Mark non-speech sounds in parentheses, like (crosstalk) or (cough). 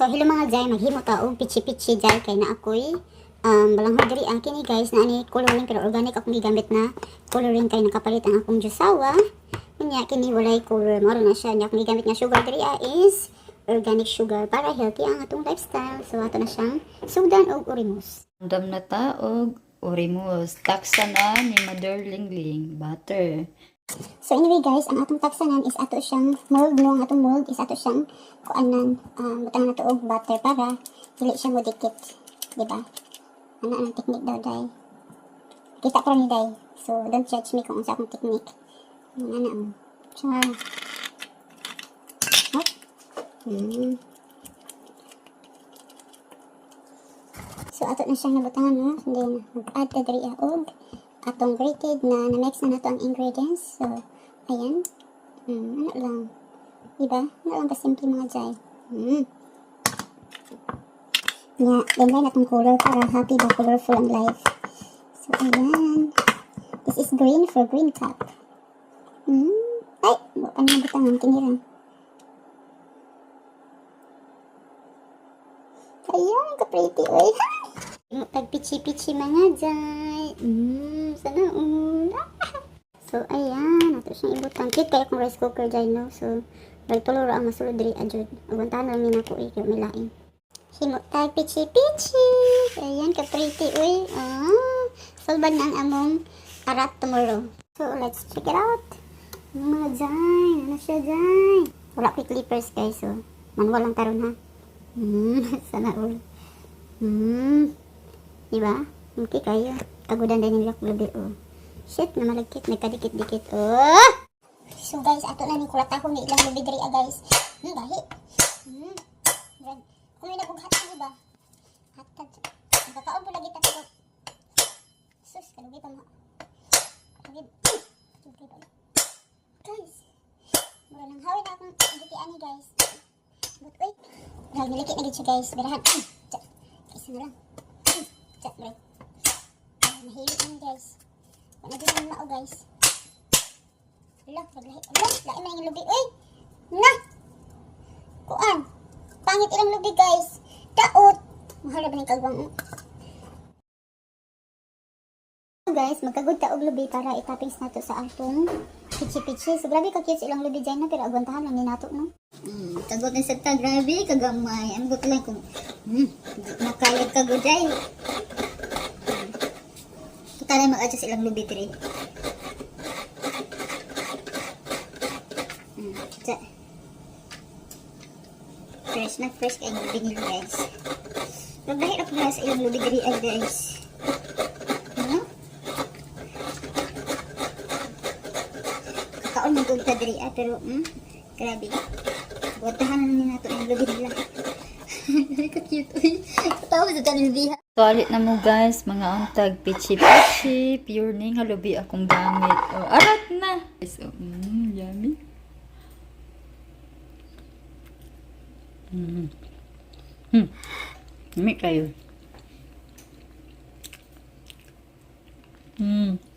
So hello mga jay, maghimo ta og pichi-pichi jay kay na ako'y um, balanghod diri ang kini guys na ani coloring pero organic akong gigamit na coloring kay nakapalit ang akong jusawa. Kanya kini walay color mo na siya nya akong gigamit nga sugar diri ah, is organic sugar para healthy ang atong lifestyle. So ato na siyang sudan og orimos. Andam na ta og orimos. Taksa na ni Mother Lingling. Butter. So anyway guys, ang atong taksanan is ato siyang mold mo, ang atong mold is ato siyang kuanan, um, butang na to og butter para dili siya mo dikit, di ba? Ano ang technique daw day? Kita ko ni day. So don't judge me kung unsa akong technique. Ano na um. Siya. Hop. Hmm. So ato na siyang nabutangan no. Then mag-add ta diri og atong grated na na-mix na nato ang ingredients. So, ayan. Hmm, ano lang. Diba? Ano lang kasimple mga jay. Hmm. Yeah, then na natong color para happy ba colorful ang life. So, ayan. This is green for green cup. Hmm. Ay! Bukan na butang ang kinira. Ayan, ka-pretty. Hi! (laughs) Pagpichi-pichi mga jay. Mm, sana all. (laughs) so, ayan. Ato siyang ibutan. Kit kayo kung rice cooker jay, no? So, nagtuluro ang masulod diri ajud. Aguntahan lang nina ko eh, kaya milain. Himot tayo pichi-pichi. Ayan, ka-pretty. Uy, ah. Solban na ang among arat tomorrow. So, let's check it out. Mga jay. Ano siya jay? Wala ko clippers guys, so. Manual lang taron ha. Hmm, (laughs) sana all. Hmm. Diba? Okay kayo. Kagudan din nila kulabi, oh. Shit, na malagkit. May kadikit-dikit. Oh! So guys, ato na ni kulatahon ni ilang lubi diri ah, guys. Hmm, gahi. Hmm. Brad. Kung may nabughat di ba? Hatad. Nagkakaon po lagi tayo. Sus, kalugi pa mo. Kalugi. Kalugi pa. Guys. Mura nang hawin na akong gitian ni guys. But wait. Brad, nilikit na siya guys. Birahan. Isa na lang. Hmm. Tsa, guys. Ang mao guys. Ala, naglahi. Ala, lain na yung lubi. Uy! Na! Kuan! Pangit ilang lubi guys. Daot! Mahal ba ng kagwang? So guys, magkagod ta og lubi para itapings nato sa atong pichi-pichi. So grabe ka cute ilang lubi dyan na pero agwantahan lang ni nato no. Hmm, kagot ni Santa, grabe, kagamay. Ang gut lang kung hmm, nakayag kagod ay. Na mag-adjust ilang lubi tiri. Hmm. Fresh na fresh kay lubi nila guys. Magbahirap na sa ilang lubi diri ay guys. Ano? Kakaon mo ta diri ah, pero hmm, grabe. Watahan na nato ang lubi nila. Ka-cute. Katawa sa tanin biha. Sualit na mo guys, mga untag pichi-pichi. Pure ning halubi akong gamit. Oh, arat na. So, mm, yummy. Mm. Hmm. Yummy kayo. Mm.